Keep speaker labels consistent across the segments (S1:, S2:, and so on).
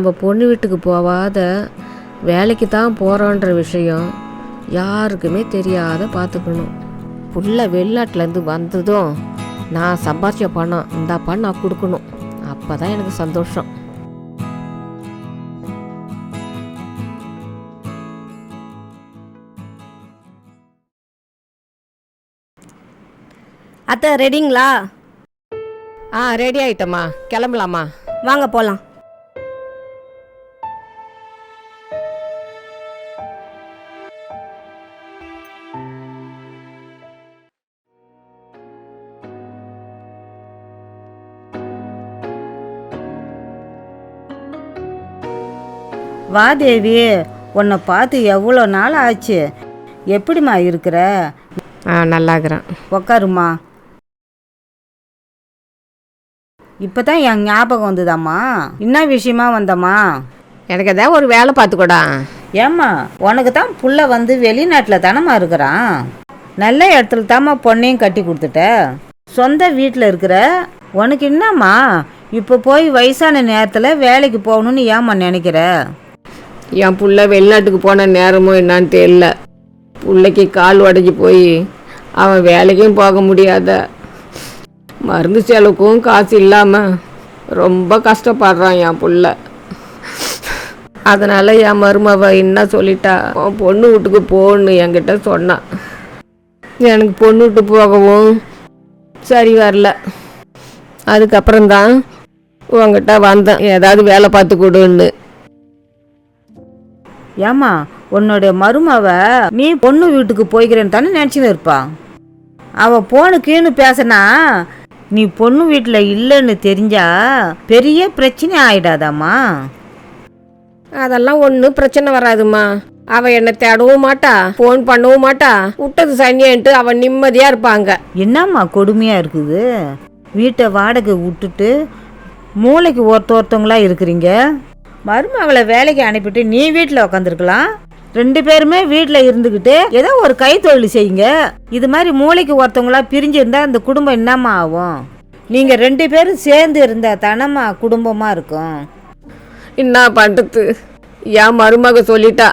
S1: நம்ம பொண்ணு வீட்டுக்கு போகாத வேலைக்கு தான் போகிறோன்ற விஷயம் யாருக்குமே தெரியாத பார்த்துக்கணும் புள்ள வெளிநாட்டிலேருந்து வந்ததும் நான் சம்பாதிச்ச பணம் இந்த பணம் நான் கொடுக்கணும். அப்போ தான் எனக்கு சந்தோஷம்.
S2: அத்தை ரெடிங்களா
S1: ஆ ரெடி ஆயிட்டம்மா. கிளம்பலாமா?
S2: வாங்க போகலாம்
S3: வா தேவி உன்னை பார்த்து எவ்வளோ நாள் ஆச்சு? எப்படிம்மா இருக்கிற?
S1: ஆ நல்லாக்கிறேன்
S3: உக்காருமா இப்போ தான் என் ஞாபகம் வந்ததாம்மா. என்ன விஷயமா வந்தம்மா?
S1: எனக்கு ஏதாவது ஒரு வேலை பார்த்துக்கூடா.
S3: ஏம்மா உனக்கு தான் புள்ள வந்து வெளிநாட்டில் தானம்மா இருக்கிறான்? நல்ல இடத்துல தாம்மா பொண்ணையும் கட்டி கொடுத்துட்ட. சொந்த வீட்டில் இருக்கிற உனக்கு என்னம்மா? இப்போ போய் வயசான நேரத்தில் வேலைக்கு போகணும்னு ஏம்மா நினைக்கிற?
S1: என் புள்ள வெளிநாட்டுக்கு போன நேரமும் என்னன்னு தெரியல. பிள்ளைக்கு கால் உடஞ்சி போய் அவன் வேலைக்கும் போக முடியாத. மருந்து செலவுக்கும் காசு இல்லாமல் ரொம்ப கஷ்டப்படுறான் என் புள்ள. அதனால் என் மருமவ என்ன சொல்லிட்டா பொண்ணு வீட்டுக்கு போன்னு என்கிட்ட சொன்னான் எனக்கு பொண்ணு விட்டு போகவும் சரி வரல. அதுக்கப்புறம்தான் உங்ககிட்ட வந்தேன். ஏதாவது வேலை பார்த்து கொடுன்னு.
S3: ஏம்மா உன்னுடைய மருமவ நீ பொண்ணு வீட்டுக்கு போய்க்கிறேன்னு தானே நினச்சின்னு இருப்பா? அவ போனு கீழு பேசினா நீ பொண்ணு வீட்டில் இல்லைன்னு தெரிஞ்சா பெரிய பிரச்சனை ஆயிடாதாம்மா?
S1: அதெல்லாம் ஒன்றும் பிரச்சனை வராதும்மா. அவ என்னை தேடவும் மாட்டா ஃபோன் பண்ணவும் மாட்டா. விட்டது சனியன்ட்டு அவன் நிம்மதியா இருப்பாங்க.
S3: என்னம்மா கொடுமையாக இருக்குது? வீட்டை வாடகை விட்டுட்டு மூளைக்கு ஒருத்த ஒருத்தவங்களா இருக்கிறீங்க? மருமகளை வேலைக்கு அனுப்பிட்டு நீ வீட்டில் உக்காந்துருக்கலாம். ரெண்டு பேருமே வீட்டில் இருந்துக்கிட்டு ஏதோ ஒரு கைத்தொழில் செய்யுங்க. இது மாதிரி மூளைக்கு ஒருத்தவங்களா பிரிஞ்சிருந்தா அந்த குடும்பம் என்னம்மா ஆகும்? நீங்கள் ரெண்டு பேரும் சேர்ந்து இருந்தால் தானம்மா குடும்பமாக இருக்கும்?
S1: என்ன பண்ணுறது என் மருமக சொல்லிட்டா.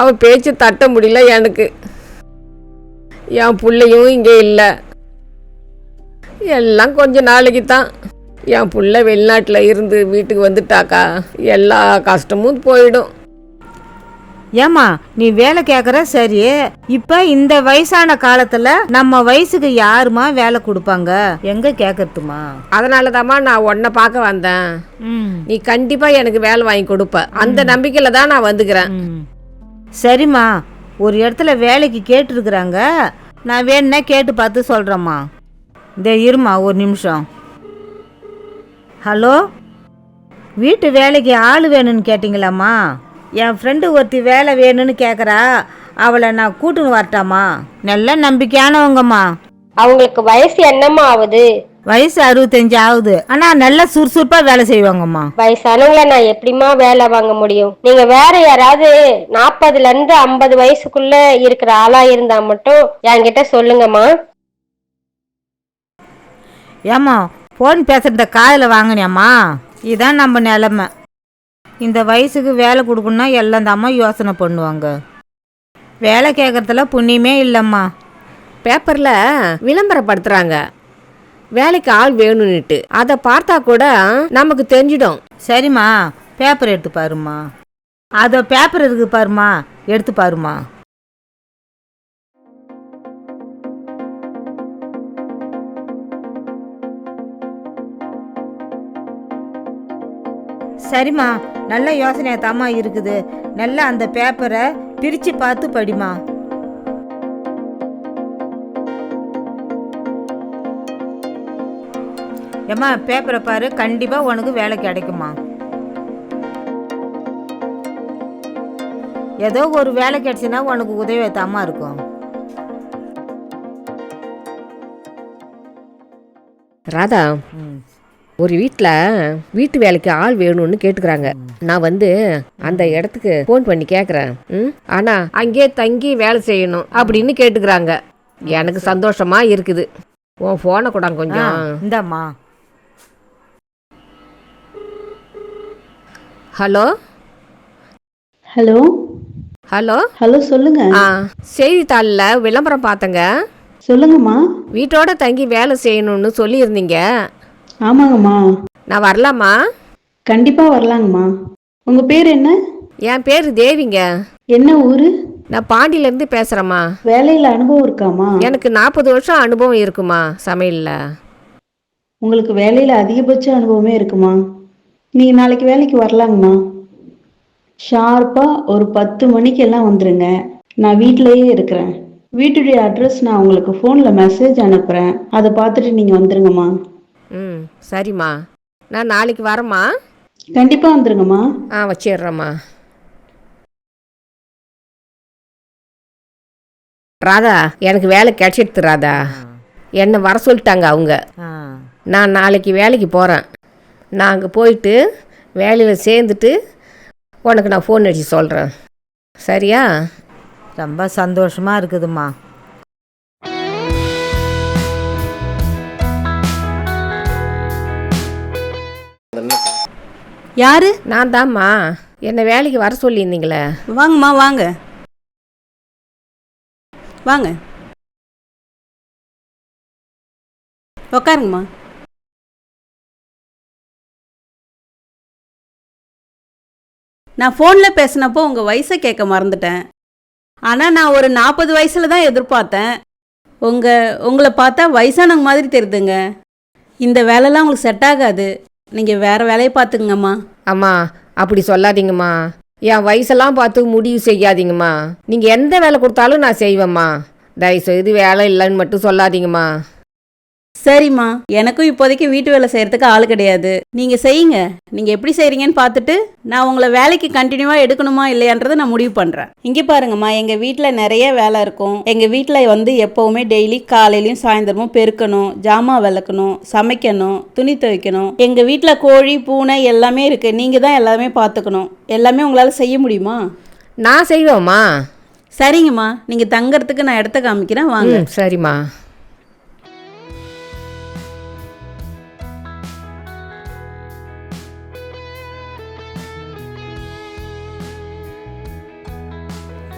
S1: அவள் பேச்சு தட்ட முடியல எனக்கு. என் பிள்ளையும் இங்கே இல்லை. எல்லாம் கொஞ்சம் நாளைக்கு தான் என் புள்ள வெளிநாட்டில் இருந்து வீட்டுக்கு வந்துட்டாக்கா எல்லா கஷ்டமும் போயிடும்.
S3: ஏம்மா நீ வேலை கேட்குற சரி இப்போ இந்த வயசான காலத்தில் நம்ம வயசுக்கு யாருமா வேலை கொடுப்பாங்க? எங்கே கேட்கறதுமா
S1: அதனால தாம்மா நான் உன்னை பார்க்க வந்தேன். நீ கண்டிப்பாக எனக்கு வேலை வாங்கி கொடுப்ப. அந்த நம்பிக்கையில் தான் நான் வந்துக்கிறேன்.
S3: சரிம்மா ஒரு இடத்துல வேலைக்கு கேட்டிருக்கிறாங்க. நான் வேணும்னா கேட்டு பார்த்து சொல்கிறேம்மா இந்த இருமா ஒரு நிமிஷம். ஹலோ? வீட்டு வேலைக்கு ஆள் வேணும்னு கேட்டிங்களாம்மா? என் ஃப்ரெண்டு ஒருத்தி வேலை வேணும்னு கேட்குறா அவளை நான் கூட்டுன்னு வரட்டாமா நல்ல நம்பிக்கையானவங்கம்மா.
S4: அவங்களுக்கு வயசு என்னம்மா ஆகுது?
S3: வயசு அறுபத்தஞ்சு ஆகுது. ஆனால் நல்லா சுறுசுறுப்பாக வேலை செய்வாங்கம்மா.
S4: வயசானவங்கள நான் எப்படிம்மா வேலை வாங்க முடியும்? நீங்க வேற யாராவது நாற்பதுல இருந்து ஐம்பது வயசுக்குள்ள இருக்கிற ஆளா இருந்தா மட்டும் என்கிட்ட சொல்லுங்கம்மா.
S3: ஏம்மா ஃபோன் பேசுகிறத காதில் வாங்கினியாம்மா? இதான் நம்ம நிலமை. இந்த வயசுக்கு வேலை கொடுக்கணுன்னா எல்லாம் தாம்மா யோசனை பண்ணுவாங்க. வேலை கேட்குறதுல புண்ணியமே இல்லைம்மா.
S1: பேப்பரில் விளம்பரப்படுத்துகிறாங்க வேலைக்கு ஆள் வேணும்னுட்டு. அதை பார்த்தா கூட நமக்கு தெரிஞ்சிடும்.
S3: சரிம்மா பேப்பர் எடுத்து பாரும்மா. அதோ பேப்பர் இருக்கு பாரும்மா எடுத்து பாரும்மா. சரிம்மா நல்ல யோசனையாக தாம்மா இருக்குது. நல்லா அந்த பேப்பரை பிரித்து பார்த்து படிமா ஏம்மா பேப்பரை பாரு கண்டிப்பாக உனக்கு வேலை கிடைக்குமா ஏதோ ஒரு வேலை கிடைச்சுன்னா உனக்கு உதவி தாமா இருக்கும்.
S1: ராதா ஒரு வீட்டில் வீட்டு வேலைக்கு ஆள் வேணும்னு கேட்டுக்கிறாங்க. நான் வந்து அந்த இடத்துக்கு ஃபோன் பண்ணி கேட்குறேன் ம்? ஆனால் அங்கேயே தங்கி வேலை செய்யணும் அப்படின்னு கேட்டுக்கிறாங்க. எனக்கு சந்தோஷமா இருக்குது. உன் ஃபோனை கூட கொஞ்சம்.
S3: இந்தாம்மா.
S1: ஹலோ?
S5: ஹலோ?
S1: ஹலோ?
S5: ஹலோ சொல்லுங்க.
S1: ஆ செய்தித்தாளில் விளம்பரம் பார்த்தங்க.
S5: சொல்லுங்கம்மா.
S1: வீட்டோட தங்கி வேலை செய்யணும்னு சொல்லியிருந்தீங்க.
S5: ஆமாங்கம்மா.
S1: நான் வரலாமா?
S5: கண்டிப்பா வரலாங்கம்மா. உங்க பேர் என்ன?
S1: என் பேர் தேவிங்க.
S5: என்ன ஊரு?
S1: நான் பாண்டியிலேருந்து பேசுகிறேம்மா
S5: வேலையில அனுபவம் இருக்காமா
S1: எனக்கு நாற்பது வருஷம் அனுபவம் இருக்குமா சமையலில்.
S5: உங்களுக்கு வேலையில அதிகபட்ச அனுபவமே இருக்குமா? நீங்க நாளைக்கு வேலைக்கு வரலாங்கம்மா. ஷார்ப்பா ஒரு பத்து மணிக்கு எல்லாம் வந்துருங்க. நான் வீட்டிலேயே இருக்கிறேன். வீட்டுடைய அட்ரஸ் நான் உங்களுக்கு ஃபோனில் மெசேஜ் அனுப்புகிறேன் அதை பார்த்துட்டு நீங்கள் வந்துருங்கம்மா.
S1: ம் சரிம்மா. நான் நாளைக்கு வரேம்மா.
S5: கண்டிப்பாக வந்துருங்கம்மா.
S1: ஆ வச்சிடுறேம்மா ராதா எனக்கு வேலை கிடைச்சிடுது ராதா. என்னை வர சொல்லிட்டாங்க அவங்க. நான் நாளைக்கு வேலைக்கு போகிறேன் நான் அங்கே போயிட்டு வேலையில் சேர்ந்துட்டு உனக்கு நான் ஃபோன் அடித்து சொல்கிறேன் சரியா?
S3: ரொம்ப சந்தோஷமாக இருக்குதும்மா.
S2: யாரு?
S1: நான் தாம்மா என்னை வேலைக்கு வர சொல்லியிருந்தீங்களே.
S2: வாங்கம்மா வாங்க. வாங்க. உக்காருங்கம்மா. நான் ஃபோனில் பேசினப்போ உங்கள் வயசை கேட்க மறந்துட்டேன். ஆனால் நான் ஒரு நாற்பது வயசில் தான் எதிர்பார்த்தேன். உங்கள் உங்களை பார்த்தா வயசானவங்க மாதிரி தெரியுதுங்க. இந்த வேலைலாம் உங்களுக்கு செட் ஆகாது. நீங்கள் வேறு வேலையை பார்த்துக்குங்கம்மா.
S1: அம்மா அப்படி சொல்லாதீங்கம்மா. என் வயசெல்லாம் பார்த்து முடிவு செய்யாதீங்கம்மா. நீங்கள் எந்த வேலை கொடுத்தாலும் நான் செய்வேம்மா. தயவுசெய்து வேலை இல்லைன்னு மட்டும் சொல்லாதீங்கம்மா.
S2: சரிம்மா. எனக்கும் இப்போதைக்கு வீட்டு வேலை செய்யறதுக்கு ஆள் கிடையாது. நீங்க செய்யுங்க. நீங்க எப்படி செய்றீங்கன்னு பார்த்துட்டு நான் உங்களை வேலைக்கு கண்டினியூவா எடுக்கணுமா இல்லையான்றதை நான் முடிவு பண்றேன். இங்கே பாருங்கம்மா எங்க வீட்டில் நிறைய வேலை இருக்கும். எங்க வீட்டில் வந்து எப்பவுமே டெய்லி காலையிலயும் சாயந்தரமும் பெருக்கணும். ஜாமான் விளக்கணும் சமைக்கணும் துணி துவைக்கணும். எங்க வீட்டில் கோழி பூனை எல்லாமே இருக்கு. நீங்க தான் எல்லாமே பார்த்துக்கணும். எல்லாமே உங்களால செய்ய முடியுமா?
S1: நான் செய்வேம்மா.
S2: சரிங்கம்மா. நீங்க தங்கறதுக்கு நான் இடத்த காமிக்கிறேன். வாங்க.
S1: சரிம்மா.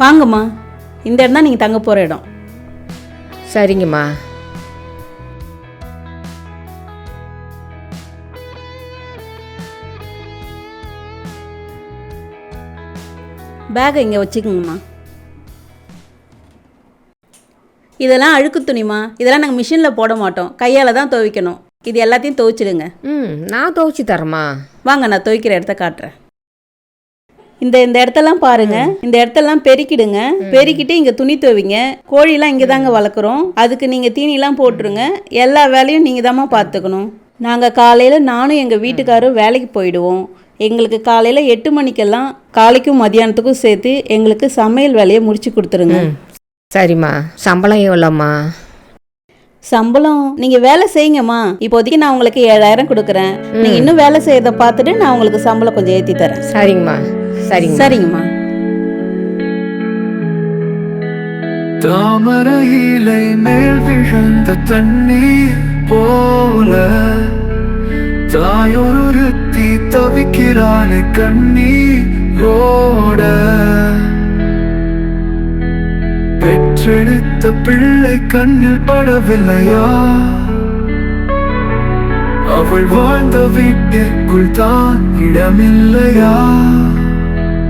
S2: வாங்கம்மா. இந்த இடம் தான் நீங்க தங்க போற இடம்.
S1: சரிங்கம்மா.
S2: பேக்கை இங்கே வச்சுக்கோங்கம்மா. இதெல்லாம் அழுக்கு துணிமா இதெல்லாம் நாங்கள் மிஷினில் போட மாட்டோம். கையால் தான் துவைக்கணும். இது எல்லாத்தையும் துவைச்சிடுங்க.
S1: ம் நான் துவைச்சி தரேம்மா.
S2: வாங்க நான் துவைக்கிற இடத்த காட்டுறேன். இந்த இந்த இடத்தெல்லாம் பாருங்க. இந்த இடத்தெல்லாம் பெருக்கிடுங்க. பெருக்கிட்டு இங்க துணி துவைங்க. கோழிலாம் இங்கே தாங்க வளர்க்குறோம். அதுக்கு நீங்க தீனிலாம் போட்டுருங்க. எல்லா வேலையும் நீங்க தாம்மா பார்த்துக்கணும் நாங்க காலையில நானும் எங்க வீட்டுக்காரரும் வேலைக்கு போயிடுவோம். எங்களுக்கு காலையில எட்டு மணிக்கெல்லாம் காலைக்கும் மதியானத்துக்கும் சேர்த்து எங்களுக்கு சமையல் வேலையை முடிச்சு கொடுத்துருங்க.
S1: சரிம்மா. சம்பளம் எவ்வளோம்மா?
S2: சம்பளம் நீங்க வேலை செய்யுங்கம்மா. இப்போதைக்கு நான் உங்களுக்கு ஏழாயிரம் கொடுக்குறேன். நீங்க இன்னும் வேலை செய்யறத பார்த்துட்டு நான் உங்களுக்கு சம்பளம் கொஞ்சம் ஏத்தி தரேன்.
S1: சரிங்கம்மா சரிங்க.
S2: சரிங்கம்மா.
S6: தாமரையிலை மேல் விழுந்த தண்ணீர் போல தாயொருத்தி தவிக்கிறானே கண்ணீரோட. பெற்றெடுத்த பிள்ளை கண்ணில் படவில்லையா? அவள் வாழ்ந்த வீட்டிற்குள் தான் இடமில்லையா?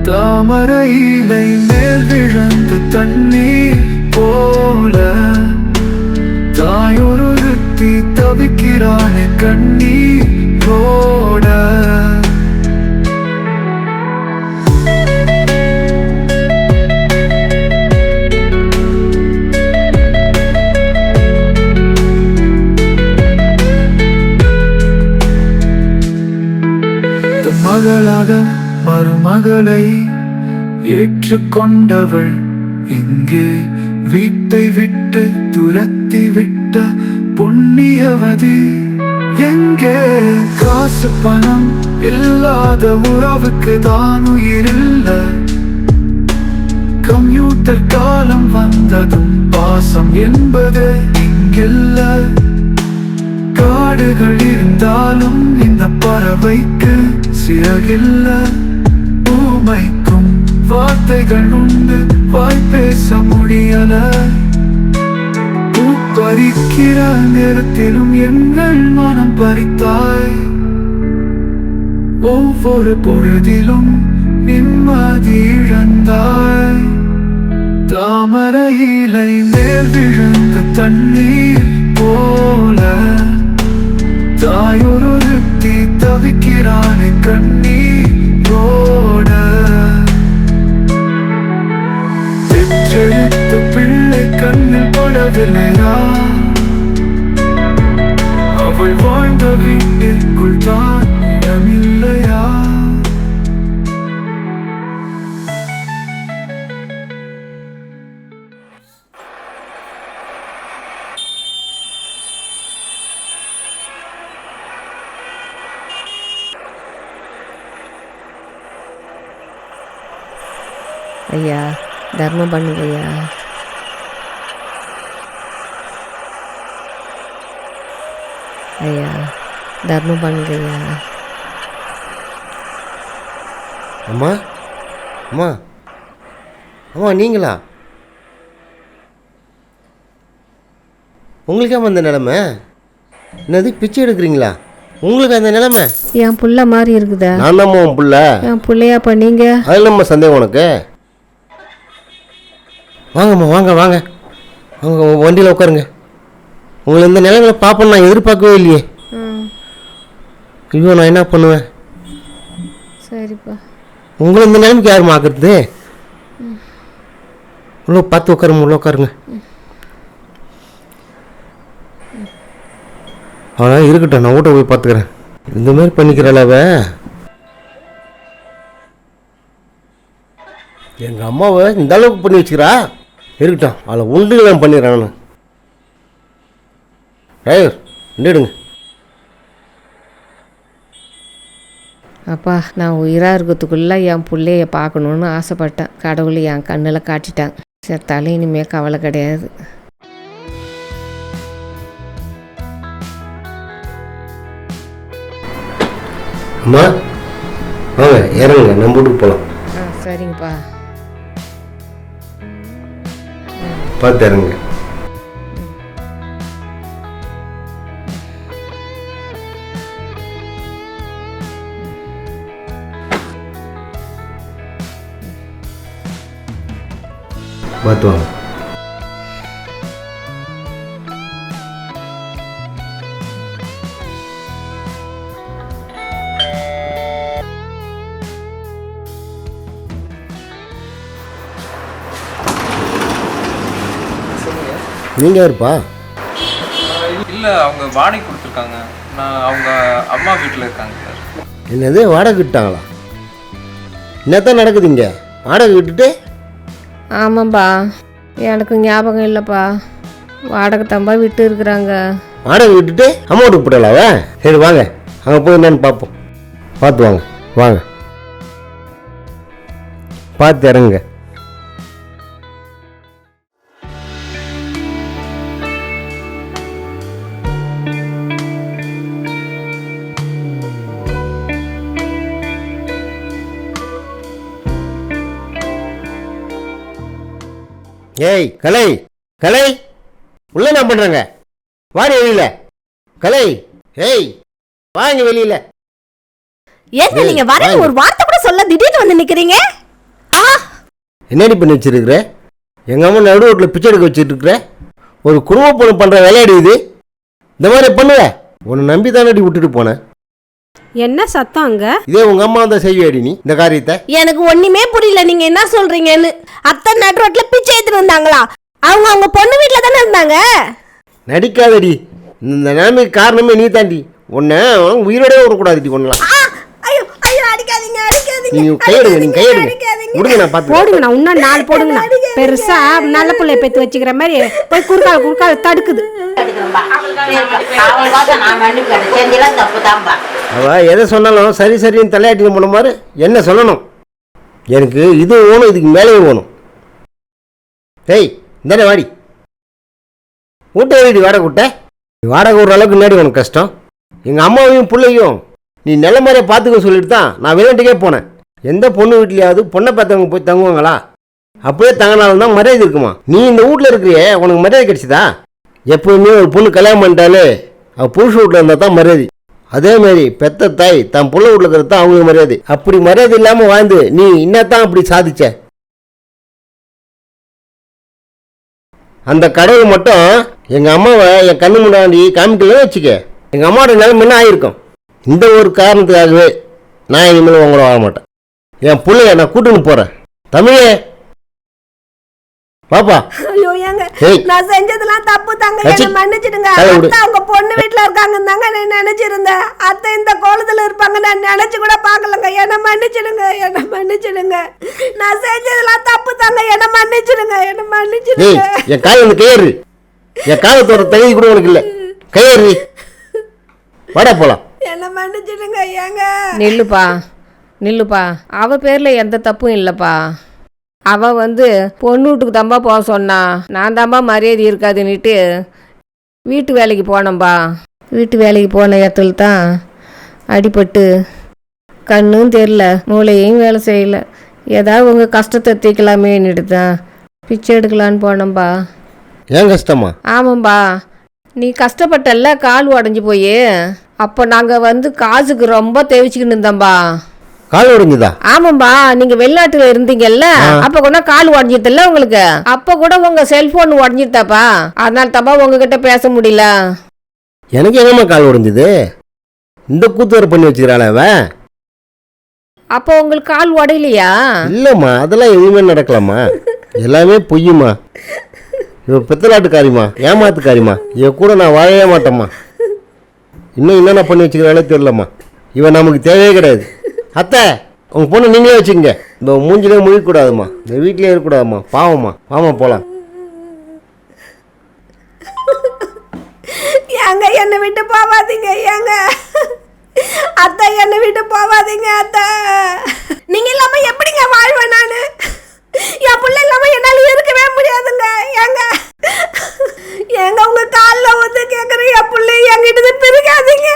S6: தாமரையிலை மேல் விழுந்த தண்ணீர் போல தாயொருத்தி தவிக்கிறானே கண்ணீர் போட மகளாக மருமகளை ஏற்றுக்கொண்டவள். இங்கே வீட்டை விட்டு துரத்தி விட்ட புண்ணியவதி. எங்கே? காசு பணம் இல்லாத உறவுக்கு தான் உயிரில்ல. கம்ப்யூட்டர் காலம் வந்ததும் பாசம் என்பது இங்கில்ல. காடுகள் இருந்தாலும் இந்த பறவைக்கு சிறகில்லை. உண்மைக்கும் வார்த்தைகள் உண்டு. வாய் பேச முடியல. பறிக்கிற நேரத்திலும் எங்கள் மனம் பறித்தாய். ஒவ்வொரு பொழுதிலும் நிம்மதி இழந்தாய். தாமரை இலை மேல் விழுந்த தண்ணீர் போல. தாயொரு தவிக்கிறானே கண்ணீர். கண்ணில் படவில்லையா அவள் வாழ்ந்த வீட்டிற்குள் தான் இடமில்லையா?
S1: ஐயா தர்மம் பண்ணுங்கய்யா. ஐயா தர்மம் பண்ணுங்க ஐயா
S7: அம்மா அம்மா அம்மா நீங்களா? உங்களுக்கே அந்த நிலமை? என்னது பிச்சை எடுக்கிறீங்களா? உங்களுக்கு அந்த நிலமை?
S1: என் புள்ள மாதிரி இருக்குதா.
S7: நான் தான் உன் புள்ள.
S1: என் பிள்ளையாப்பா நீங்க?
S7: அதில் நம்ம சந்தேகம் உனக்கு? வாங்கம்மா வாங்க வாங்க. வாங்க வண்டியில் உட்காருங்க. உங்களை இந்த நிலைமையில பார்ப்பேன் நான் எதிர்பார்க்கவே இல்லையே. ஐயோ நான் என்ன பண்ணுவேன்?
S1: சரிப்பா.
S7: உங்களை இந்த நிலைமைக்கு யார் மாக்குறது? உள்ள பார்த்து உட்காருங்க உள்ள உட்காருங்க. அவனா இருக்கட்டும் நான் வீட்டை போய் பார்த்துக்கிறேன். இந்த மாதிரி பண்ணிக்கிறாள் அவ எங்கள் அம்மாவை இந்த அளவுக்கு பண்ணி வச்சுக்கிறா? இருக்கட்டும் அவளை உண்டு நான் பண்ணிடுறேன் நான். டிரைவர் நின்றுடுங்க.
S1: அப்பா நான் உயிராக இருக்கிறதுக்குள்ளே என் பிள்ளைய பார்க்கணுன்னு ஆசைப்பட்டேன். கடவுள் என் கண்ணில் காட்டிட்டான் செத்தாலும் இனிமேல் கவலை கிடையாது.
S7: அம்மா வாங்க இறங்குங்க. நம்ம வீட்டுக்கு போகலாம்
S1: ஆ சரிங்கப்பா.
S7: பார்த்து இறங்குங்க. பார்த்து வாங்க நீங்கள் யாருப்பா?
S8: இல்லை அவங்க வாடகை கொடுத்துருக்காங்க. நான் அவங்க அம்மா வீட்டில் இருக்காங்க சார்.
S7: என்னது வாடகை விட்டாங்களா என்னத்தான் நடக்குது இங்கே? வாடகை விட்டுட்டு
S1: ஆமாம்பா. எனக்கு ஞாபகம் இல்லைப்பா. வாடகை தம்பா விட்டு இருக்கிறாங்க.
S7: வாடகை விட்டுட்டு அமௌண்ட் போடலாவ? சரி வாங்க. அங்கே போய் என்னன்னு பார்ப்போம். பார்த்து வாங்க வாங்க. பார்த்து இறங்குங்க. ஏய் கலை கலை. உள்ள என்ன பண்றாங்க. வாடி வெளியில. கலை ஏய் வாங்க வெளியில.
S9: ஏங்க
S7: ஏய்,
S9: நீங்க
S7: வாங்க.
S9: ஒரு வார்த்தை கூட சொல்ல திடீர்னு வந்து நிக்கிறீங்க? ஆ.
S7: என்னடி பண்ணி வச்சிருக்கிற? எங்க அம்மா நடு ரோட்டில் பிச்சை எடுக்க வச்சுட்டு இருக்கிற? ஒரு குடும்ப பொண்ணு பண்ற விளையாடி இது. இந்த மாதிரி பண்ணுவ. உன்னை நம்பி தானடி விட்டுட்டு போனேன்.
S9: என்ன சத்தம் அங்க?
S7: இதே உங்க அம்மா தான் செய்வியாடி நீ இந்த காரியத்தை?
S9: எனக்கு ஒண்ணுமே புரியல நீங்க என்ன சொல்றீங்கன்னு. அத்தை நடு ரோட்ல பிச்சை எடுத்துட்டு வந்தாங்களா? அவங்க அவங்க பொண்ணு வீட்ல தானே இருந்தாங்க?
S7: நடிக்காதடி. இந்த நிலைமைக்கு காரணமே நீ தாண்டி உன்னை உயிரோடே விடக்கூடாதுடி ஒன்றலாம்
S9: ஆ, ஐயோ ஐயோ அடிக்காதீங்க அடிக்காதீங்க
S7: நீங்க கையெடுங்க நீங்க கையெடுங்க
S9: அடிக்காதீங்க.
S7: விடுங்க நான் பார்த்து
S10: போடுங்கண்ணா இன்னும் நாலு போடுங்கண்ணா பெருசா நல்ல பிள்ளைய பெத்து வச்சுக்கிற மாதிரி போய் குறுக்கால குறுக்கால தடுக்குது.
S7: அவள் எதை சொன்னாலும் சரி சரின்னு தலையாட்டின்னு போன மாதிரி என்ன சொல்லணும்? எனக்கு இது வேணும் இதுக்கு மேலேயும் வேணும். டேய் இந்தானே வாடி. கூட்ட வீடு வாடகை விட்ட நீ வாடகை விடுற அளவுக்கு முன்னாடி உனக்கு கஷ்டம். எங்கள் அம்மாவையும் பிள்ளையும் நீ நல்ல மாதிரியே பார்த்துக்க சொல்லிட்டு தான் நான் விளையாட்டுக்கே போனேன். எந்த பொண்ணு வீட்லையாவது பொண்ணை பார்த்தவங்க போய் தங்குவாங்களா? அப்படியே தங்கினாலும் தான் மரியாதை இருக்குமா? நீ இந்த வீட்டில் இருக்கிறியே உனக்கு மரியாதை கிடைச்சதா? எப்பவுமே ஒரு பொண்ணு கல்யாணம் பண்ணிட்டாலே அவள் புருஷ வீட்டில் இருந்தால் தான் மரியாதை. அதேமாரி பெத்த தாய் தன் புள்ள வீட்டில் இருக்கிறது தான் அவங்களுக்கு மரியாதை. அப்படி மரியாதை இல்லாமல் வாழ்ந்து நீ என்னத்தான் அப்படி சாதிச்ச? அந்த கடவுள் மட்டும் எங்கள் அம்மாவை என் கண்ணு முன்னாடி காமிக்கலன்னு வச்சுக்க. எங்கள் அம்மாவோட நிலைமை என்ன ஆகிருக்கும் இந்த ஒரு காரணத்துக்காகவே நான் இனிமேல் உங்களை வாழ மாட்டேன். என் பிள்ளைய நான் கூட்டுன்னு போகிறேன் தமிழே! பாப்பா
S9: ஐயோ ஏங்க. நான் செஞ்சதெல்லாம் தப்பு தாங்க. என்ன மன்னிச்சிடுங்க. அத்தை அவங்க பொண்ணு வீட்ல இருக்காங்க தாங்க நான் நினைச்சிருந்தேன். அத்தை இந்த கோலத்துல இருப்பாங்க நான் நினைச்சு கூட பார்க்கலங்க. என்ன மன்னிச்சிடுங்க என்ன மன்னிச்சிடுங்க. நான் செஞ்சதெல்லாம் தப்பு தாங்க. என்ன மன்னிச்சிடுங்க என்ன மன்னிச்சிடுங்க.
S7: என் காலை வந்து கையேறு. என் காலை தோற தகுதி கூட உனக்கு இல்லை. கையேறி. வாடா போலாம்.
S9: என்ன மன்னிச்சிடுங்க ஏங்க.
S1: நில்லுப்பா நில்லுப்பா. அவ பேர்ல எந்த தப்பும் இல்லைப்பா. அவ வந்து பொண்ணு வீட்டுக்கு தான்பா போக சொன்னா. நான் தான்பா மரியாதை இருக்காதுன்னுட்டு வீட்டு வேலைக்கு போனேன்பா. வீட்டு வேலைக்கு போன இடத்துல தான் அடிபட்டு கண்ணும் தெரில மூளையும் வேலை செய்யல. ஏதாவது உங்கள் கஷ்டத்தை தீக்கலாமேன்னுட்டு தான் பிச்சை எடுக்கலான்னு போனேன்பா.
S7: ஏன் கஷ்டமா?
S1: ஆமாம்பா. நீ கஷ்டப்பட்டல்ல கால் உடஞ்சி போய். அப்போ நாங்கள் வந்து காசுக்கு ரொம்ப தேவிச்சுக்கின்னு இருந்தோம்பா.
S7: கால் உடைஞ்சுதா
S1: ஆமாம்பா நீங்க வெளிநாட்டுல இருந்தீங்கல்ல அப்ப கூட கால் உடஞ்சிட்டல உங்களுக்கு? அப்ப கூட உங்க செல்போன் உடஞ்சிட்டாப்பா அதனால தாப்பா உங்ககிட்ட பேச முடியல.
S7: எனக்கு எங்கம்மா கால் உடைஞ்சுது இந்த கூத்து வேறு பண்ணி வச்சுக்கிறாள் அவன்.
S1: அப்போ உங்களுக்கு கால் உடையலையா
S7: இல்லைம்மா அதெல்லாம் எதுவுமே நடக்கலாமா எல்லாமே பொய்யுமா இவ பித்தலாட்டுக்காரிம்மா ஏமாத்துக்காரிம்மா. இவ கூட நான் வாழவே மாட்டேம்மா. இன்னும் என்னென்ன பண்ணி வச்சுக்கிறாளே தெரியலம்மா. இவன் நமக்கு தேவையே கிடையாது. அத்தை உங்கள் பொண்ணு நீங்களே வச்சுக்கோங்க. இந்த மூஞ்சிலே முழிக்கக்கூடாதுமா இந்த வீட்டிலே இருக்கக்கூடாதுமா பாவம்மா. வாமா போகலாம்
S9: ஏங்க என்னை விட்டு போவாதீங்க ஏங்க. அத்தை என்னை விட்டு போவாதீங்க அத்தை. நீங்கள் இல்லாமல் எப்படிங்க வாழ்வேன் நான்? என் பிள்ளை இல்லாமல் என்னால் இருக்கவே முடியாதுங்க ஏங்க. ஏங்க உங்கள் காலில் வந்து கேட்குறேன் என் பிள்ளை என்கிட்ட பிரிக்காதீங்க.